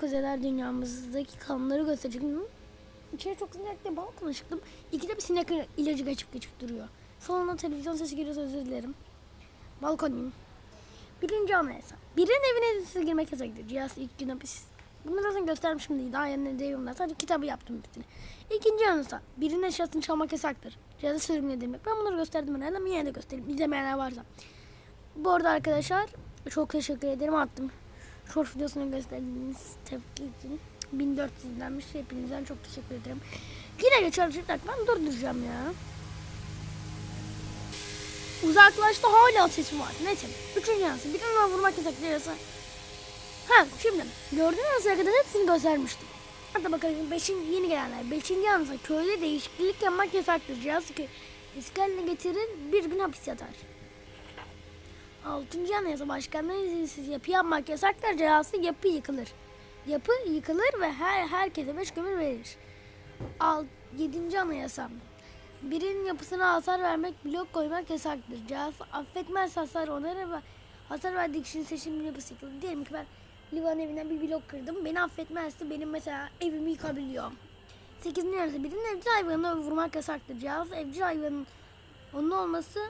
kuzeler dünyamızdaki kanunları gösterecektim. İçeri çok sinekli balkona çıktım. İkide bir sinek ilacı geçip geçip duruyor. Salonda televizyon sesi geliyorsa özür dilerim. Balkonuyum. Birinci anayasa. Birinin evine size girmek yasaktır. Cihaz ilk gün hapis. Bunları zaten göstermişim değil. Daha yerine değiyorum. Sadece kitabı yaptım üstüne. İkinci anayasa. Birinin eşyasını çalmak yasaktır. Cihazı sürümledirmek. Ben bunları gösterdim herhalde ama yine de göstereyim. İzlemeyenler varsa. Bu arada arkadaşlar çok teşekkür ederim attım. Short videosunu gösterdiğiniz tepki için 1400 izlenmiş. Hepinizden çok teşekkür ederim. Yine geçer çocuklar. Ben durduracağım ya. Uzaklaştı hala sesim var. Neyse. Üçüncü yansı. Bir tane vurmak yasak diyorsa. Ha şimdi gördüğünüz kadar hepsini göstermiştim. Hatta bakalım beşinci, yeni gelenler. Beşinci yansı köyde değişiklik yapmak yasaktır. Cihaz ki eski haline getirir bir gün hapis yatar. Altıncı anayasa başkanların izinsiz yapı yapmak yasaktır. Cezası yapı yıkılır. Yapı yıkılır ve her herkese beş kömür verir. Alt, yedinci anayasa. Birinin yapısına hasar vermek, blok koymak yasaktır. Cezası affetmez hasar onarır ve hasar verdiği kişinin seçim yapısı yıkılır. Diyelim ki ben Livan evinden bir blok kırdım. Beni affetmezse benim mesela evimi yıkabiliyor. Sekizinci anayasa. Birinin evcil hayvanına vurmak yasaktır. Cezası evcil hayvanın onun olması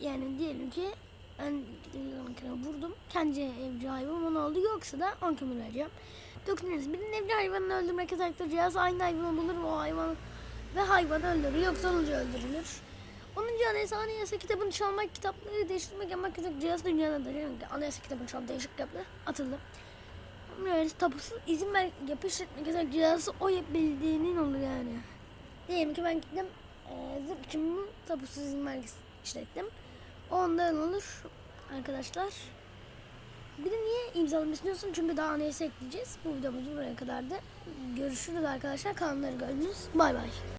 yani diyelim ki ben vurdum. Kendi evcil hayvanım onu oldu. Yoksa da 10 kömür vereceğim. Dokuzuncusu birinin evcil hayvanını öldürmek yasaktır. Cihaz aynı hayvanı bulur o hayvan ve hayvanı öldürür. Yoksa sonucu öldürülür. 10. anayasa anayasa kitabını çalmak, kitapları değiştirmek yapmak yasak. Cihaz dünyada da anayasa kitabını çalmak değişik kitaplar atıldı. Yani tapusuz izin ver yapış etmek yasak. Cihazı o bildiğinin olur yani. Diyelim ki ben gittim e, için tapusuz izin belgesi işlettim. Ondan olur arkadaşlar. Bir de niye imzalamak istiyorsun? Çünkü daha anayasa ekleyeceğiz. Bu videomuz buraya kadardı. Görüşürüz arkadaşlar. Kanalları gördünüz. Bay bay.